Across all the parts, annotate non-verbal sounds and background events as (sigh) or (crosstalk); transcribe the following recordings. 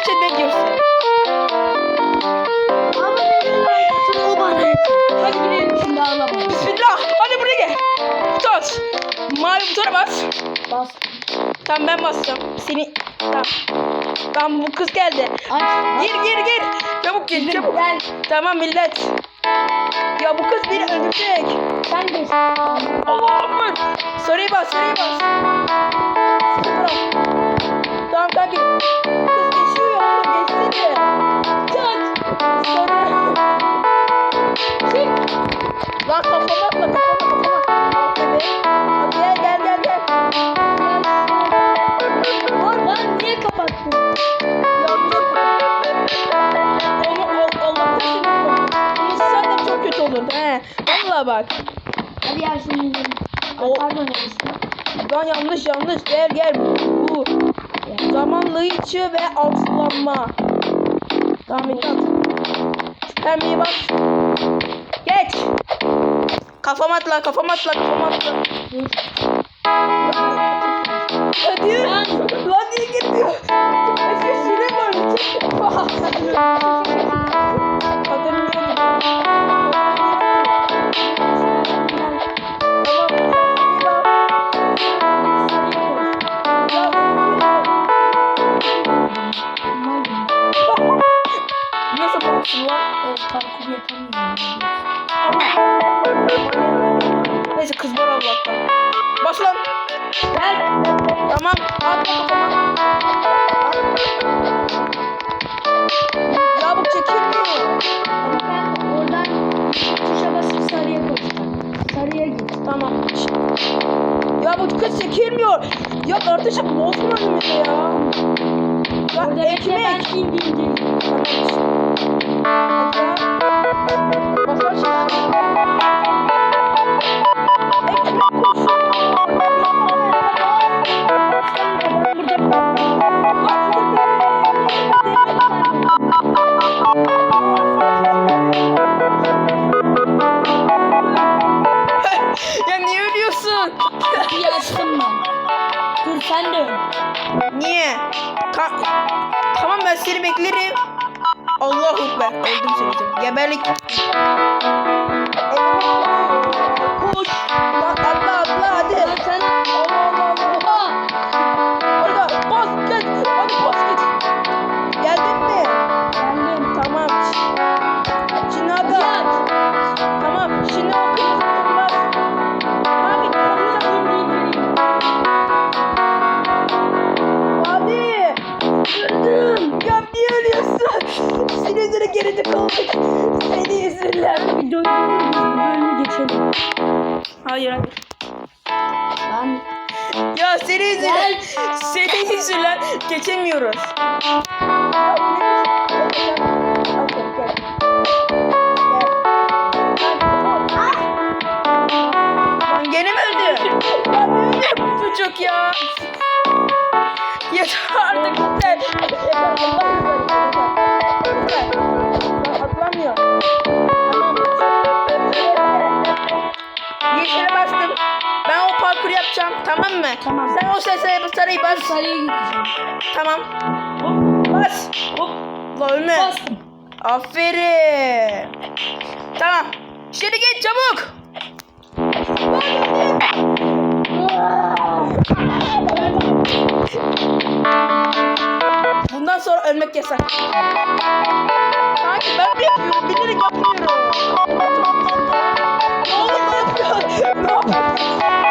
için ne diyorsun? Ama benim hayatım o bana yeter. Hadi gidelim şimdi ağlama. Bismillah. Hadi buraya gel. Tut. Mavi butona bas. Bas. Tamam ben basacağım. Seni... Tamam. Tamam bu kız geldi. Aç. Gir gir gir. Çabuk gir çabuk. Gel. Tamam millet. Ya bu kız beni öldürecek. Sen geç. Allah'ım. Sarıyı bas sarıyı bas. Bak. Hadi ya gidelim. Ay, O- Pardon. Lan yanlış yanlış. Gel gel. Bu. Zamanlı içi ve altılanma. Tamam et at. Pembeyi bas. Geç. Kafama atla kafama atla kafama atla. Dur. Hadi. Lan niye? Efe şire var. Kardeşim bozma önümü ya. Ya Orada bekle ben seni beklerim. Allahu Ekber. Öldüm seni. Geberlik. Hayır hayır. Ben Ya senin yüzünden. Gel. Senin yüzünden geçemiyoruz. Lan gene mi öldü? Ne bu çocuk ya? Yeter artık yeter. Tamam. Sen o sesle sarıyı bas. sarıya gideceğim. Tamam. Hop Bas. hop La ölme. bastım. Aferin. Tamam. Şimdi git çabuk. Bundan sonra ölmek yasak. Kanki ben mi yapıyorum? Bilerek yapmıyorum. Ne oldu? Ne yapıyorsun? (laughs) Ne yapıyorsun?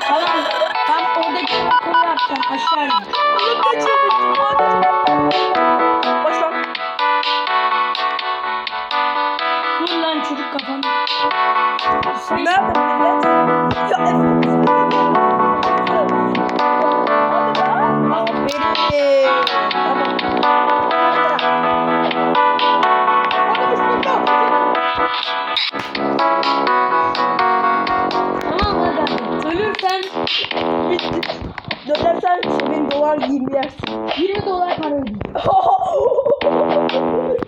Tamam. Ben oradaki parkuru yapacağım. Aşağı in. Oğlum kaçırmıştım. Hadi. Başla. Dur lan çocuk kafanı. Ne Dönersen senin dolar 20 yersin. 20 dolar para ödeyeyim.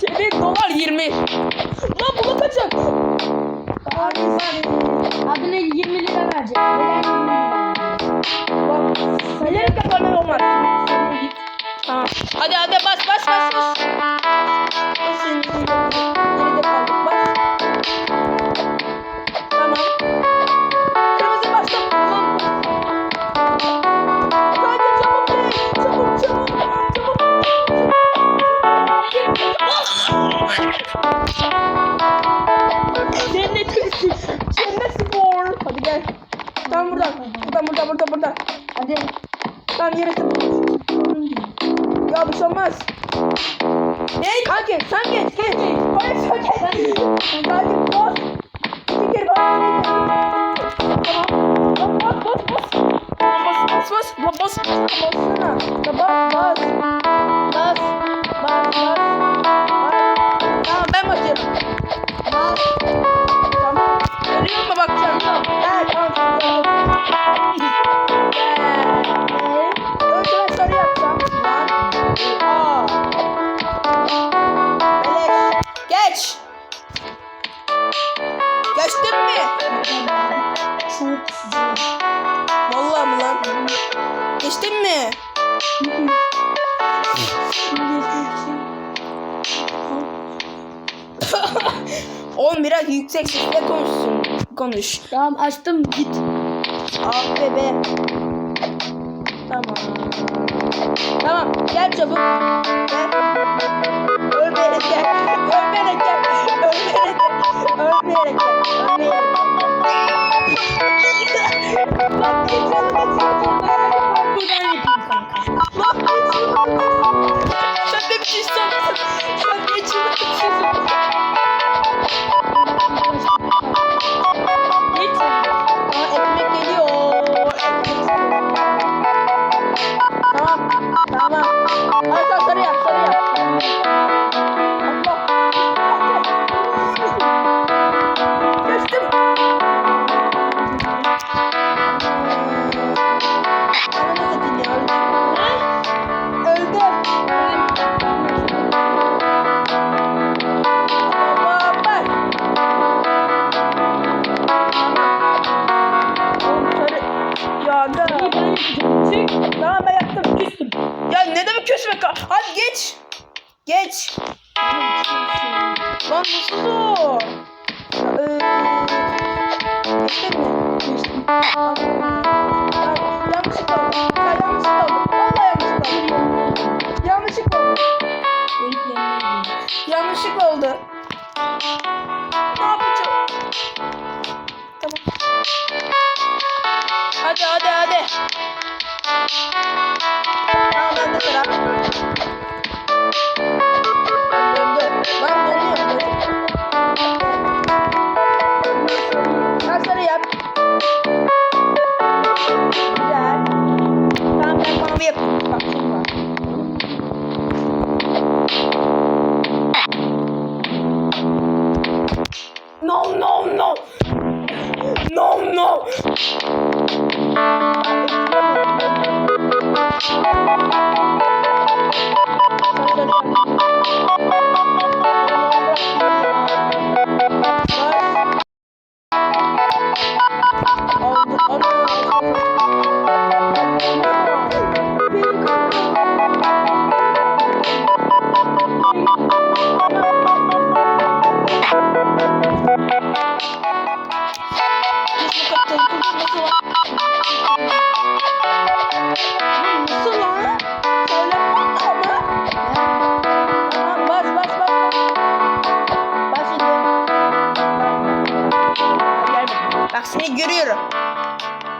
Çevir (laughs) dolar 20. Lan bunu kaçak. Abi adına 20 lira verecek. Neden 20 lira verecek? Bak sayarım kapanır olmaz. Tamam. Hadi hadi bas bas bas. Bas Ya bir şey olmaz. Hey kanki sen geç geç. Hayır sen geç. Kanki bas. Kere bas. Tamam. Bas bas bas bas. Bas bas bas. Bas bas. Bassana. Bas. Bas. Bas bas. Bas. Tamam ben basıyorum. Bas. Tamam. Görüyor musun bak sen? Gel tamam. yüksek konuşsun. Konuş. Tamam açtım git. A ve B. Tamam. Tamam gel çabuk. Gel. Öl beni gel. Öl beni gel. Öl beni gel. Öl beni gel. Öl beni gel. Bak bir canım Bak bir canım Sen de bir şey sanırsın.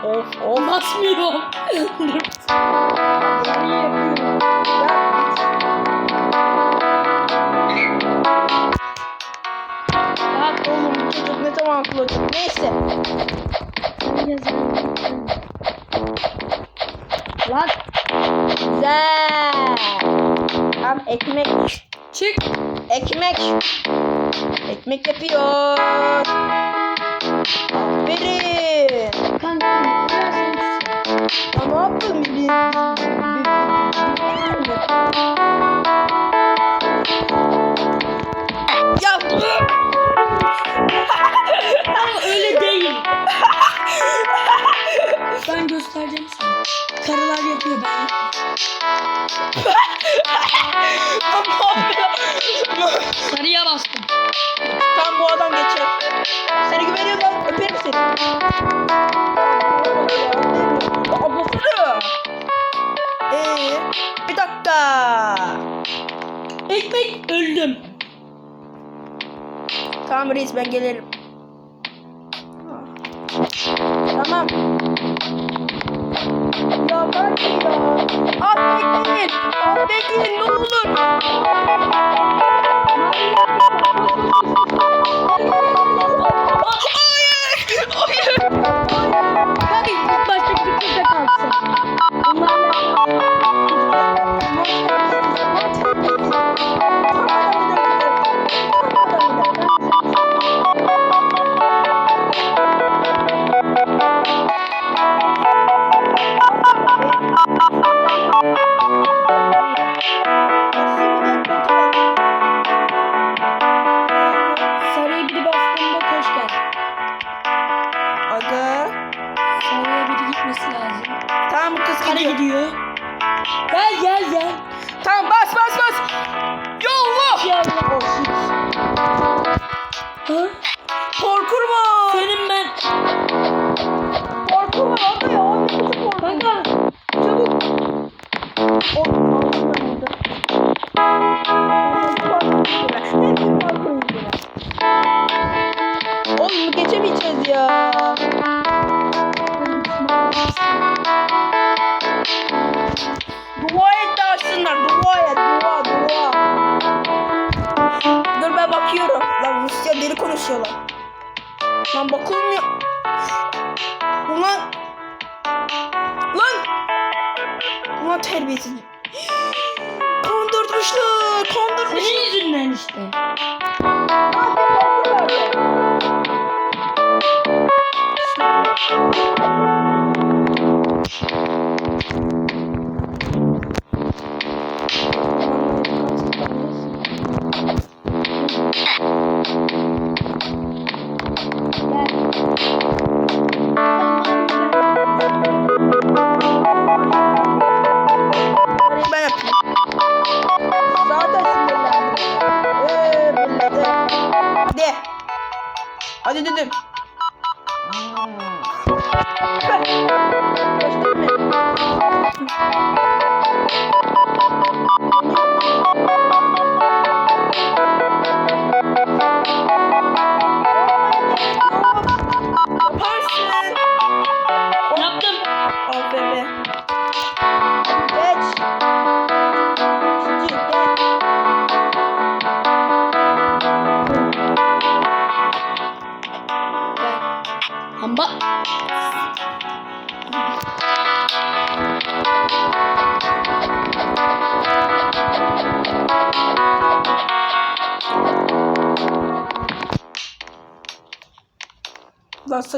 Of of. Basmıyor. Bak oğlum bu çocuk ne zaman akıllı olacak. Neyse. Lan Güzel. Tam ekmek. çık. Ekmek. Ekmek yapıyor. Ya Ama öyle değil. ben göstereceğim sana. Karılar yapıyor ben. Sarıya bastım. Tam boğadan geçiyor. Seni güveniyorum ben. Öperim seni. Tamam reis ben gelirim. Tamam. Ya bak ya. Az bekleyin. Az bekleyin ne olur. Tamam bas bas bas. Yolla. Ha? Lan bakılmıyor. Ulan. Lan. Ulan terbiyesiz. Kandırmışlar. Kandırmışlar. Senin yüzünden işte. Ben Hadi dedim. Yaparsın.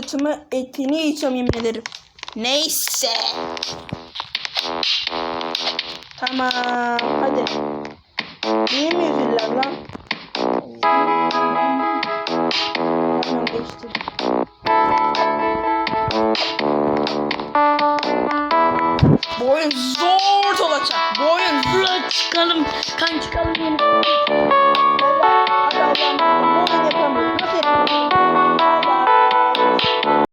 Saçımı etini yiyeceğim yemin ederim. Neyse. Tamam. Hadi. Niye mi üzüldüler lan? Tamam geçtim. Bu zor olacak. Bu oyun zor. Çıkalım. Kan çıkalım.